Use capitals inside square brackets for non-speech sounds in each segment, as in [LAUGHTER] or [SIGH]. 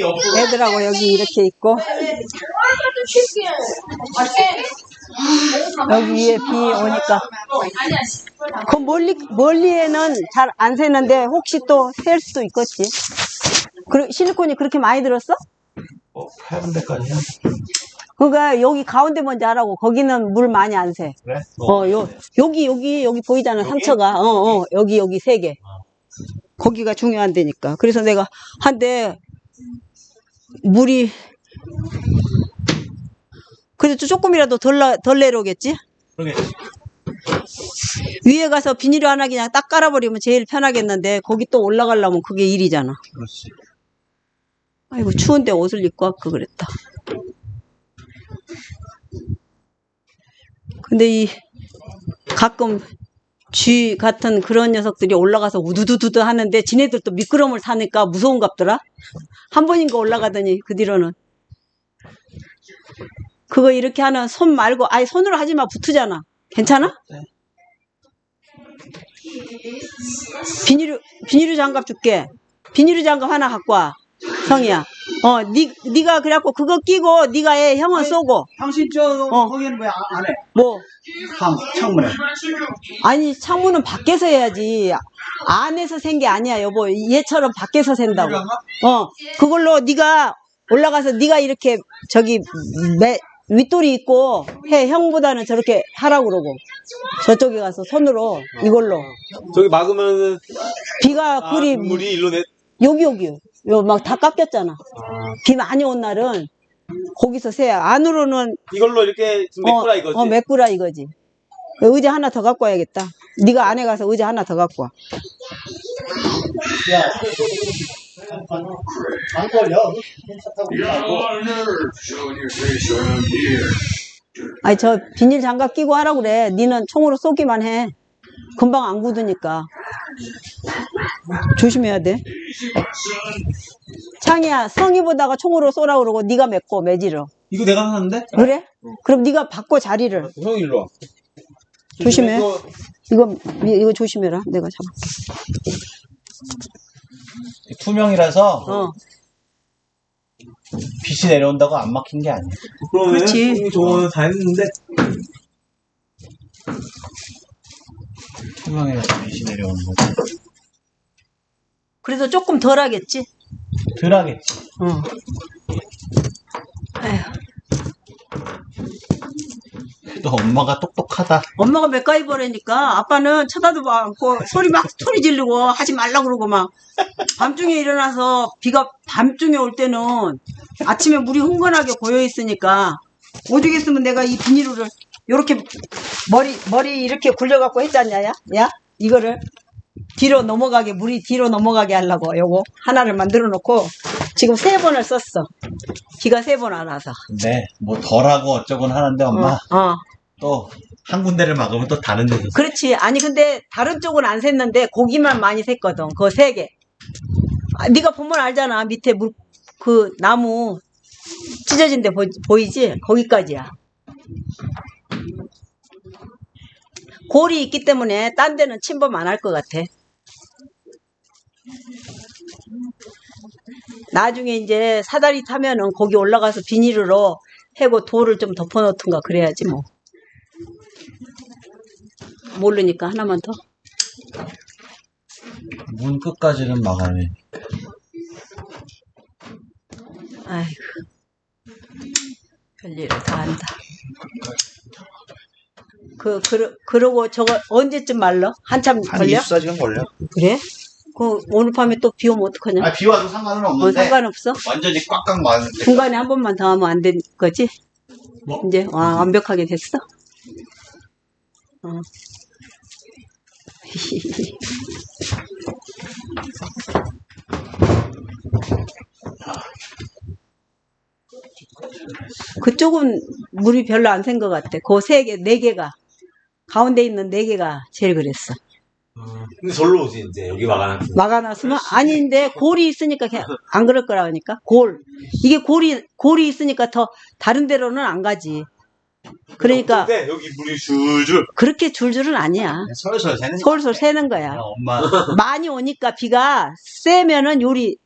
옆으로 애들하고 여기 이렇게 있고 여기 위에 비 오니까 그 멀리 멀리에는 잘 안 새는데 혹시 또 셀 수도 있겠지. 그 실리콘이 그렇게 많이 들었어? 어, 데까지야? 그러니까 여기 가운데 먼저 하라고. 거기는 물 많이 안 새. 그래? 어, 요, 여기, 여기, 여기 보이잖아, 상처가. 어, 어, 여기, 여기 세 개. 거기가 중요한 데니까. 그래서 내가 한데, 물이, 그래도 조금이라도 덜, 나- 덜 내려오겠지? 그러겠지. 위에 가서 비닐 하나 그냥 딱 깔아버리면 제일 편하겠는데, 거기 또 올라가려면 그게 일이잖아. 그렇지. 아이고, 추운데 옷을 입고 왔고 그랬다. 근데 이, 가끔 쥐 같은 그런 녀석들이 올라가서 우두두두두 하는데 지네들도 미끄럼을 타니까 무서운갑더라. 한 번인가 올라가더니 그 뒤로는 그거 이렇게 하는 손 말고 아예 손으로 하지 마 붙으잖아. 괜찮아? 네. 비닐우 비닐우 장갑 줄게. 비닐우 장갑 하나 갖고 와. 성이야. 어, 니 니가 그래갖고 그거 끼고 니가 애 형은 쏘고 당신 저 어. 거기는 왜 안 해? 뭐 방 창문에. 아니 창문은 밖에서 해야지 안에서 센 게 아니야 여보 얘처럼 밖에서 샌다고 어 그걸로 네가 올라가서 네가 이렇게 저기 매, 윗돌이 있고 해 형보다는 저렇게 하라고 그러고 저쪽에 가서 손으로 이걸로 저기 막으면 비가 아, 그리 물이 일로 내. 여기 여기 요 막 다 깎였잖아 비 많이 온 날은 거기서 새 안으로는 이걸로 이렇게 좀 메꾸라 이거지. 어, 메꾸라 이거지. 의자 하나 더 갖고 와야겠다. 네가 안에 가서 의자 하나 더 갖고 와. here. 아니 저 비닐 장갑 끼고 하라고 그래. 니는 총으로 쏘기만 해. 금방 안 굳으니까. 조심해야 돼. 창이야 성이 보다가 총으로 쏘라 그러고 네가 맺고 매지러. 이거 내가 하는데? 그래? 그럼 네가 바꿔 자리를. 형 일로 와. 조심해. 이거 이거 이거 조심해라. 내가 잡을게. 투명이라서 어. 빛이 내려온다고 안 막힌 게 아니야. 그러면 그렇지. 형이 저거는 다 했는데 투명이라서 빛이 내려오는 거지. 그래도 조금 덜 하겠지. 덜 하겠지. 어. 에휴. 또 엄마가 똑똑하다. 엄마가 맥가이버라니까 아빠는 쳐다도 않고 소리 막 소리 지르고 하지 말라 그러고 막 밤중에 일어나서 비가 밤중에 올 때는 아침에 물이 흥건하게 고여 있으니까 오죽했으면 내가 이 비닐을 요렇게 머리 머리 이렇게 굴려갖고 했잖냐 야? 야 이거를 뒤로 넘어가게 물이 뒤로 넘어가게 하려고 요거 하나를 만들어 놓고 지금 세 번을 썼어 비가 세 번 안 와서 근데 뭐 덜하고 어쩌곤 하는데 엄마 어, 어. 또 한 군데를 막으면 또 다른 데서 그렇지. 아니 근데 다른 쪽은 안 샜는데 고기만 많이 샜거든. 그거 세 개. 아, 네가 보면 알잖아. 밑에 물 그 나무 찢어진 데 보, 이지 거기까지야. 골이 있기 때문에 딴 데는 침범 안 할 것 같아. 나중에 이제 사다리 타면은 거기 올라가서 비닐으로 해고 돌을 좀 덮어놓든가 그래야지 뭐. 모르니까 하나만 더. 문 끝까지는 막아내. 아이고. 별일을 다 한다. 그, 그, 그러고 저거 언제쯤 말러? 한참 한 걸려? 24시간 걸려. 그래? 그 오늘 밤에 또 비 오면 어떡하냐? 아, 비 와도 상관은 어, 없는데 상관없어? 완전히 꽉꽉 막는데 중간에 한 번만 더 하면 안 된 거지? 뭐? 이제, 와, 완벽하게 됐어? 어. [LAUGHS] 그쪽은 물이 별로 안 센 것 같아. 그 세 개, 네 개가. 가운데 있는 네 개가 제일 그랬어. 근데 절로 오지 이제 여기 막아놨어. 막아놨으면 아닌데 골이 있으니까 그냥 안 그럴 거라 하니까 골 이게 골이 골이 있으니까 더 다른 데로는 안 가지 그러니까 근데 여기 물이 줄줄. 그렇게 줄줄은 아니야 솔솔 새는 거 솔솔 새는 거야 엄마 많이 오니까 비가 세면은 요리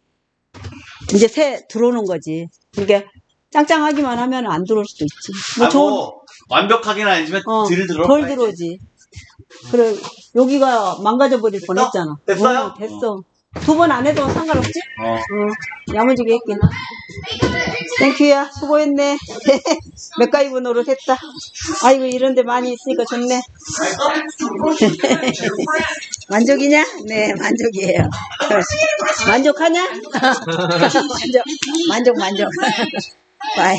이제 새 들어오는 거지. 이게 짱짱하기만 하면 안 들어올 수도 있지. 뭐 아, 좋은 뭐, 완벽하긴 아니지만 어, 들 들어. 덜 들어오지. 그래 여기가 망가져 버릴 뻔했잖아. 됐어요? 어, 됐어. 두 번 안 해도 상관없지? 어. 어, 야무지게 했긴. 땡큐야 수고했네. 맥가이브 노릇 했다. 아이고 이런데 많이 있으니까 좋네. [LAUGHS] 만족이냐? 네 만족이에요. [LAUGHS] 만족하냐? [LAUGHS] 만족 만족 만족. 바이.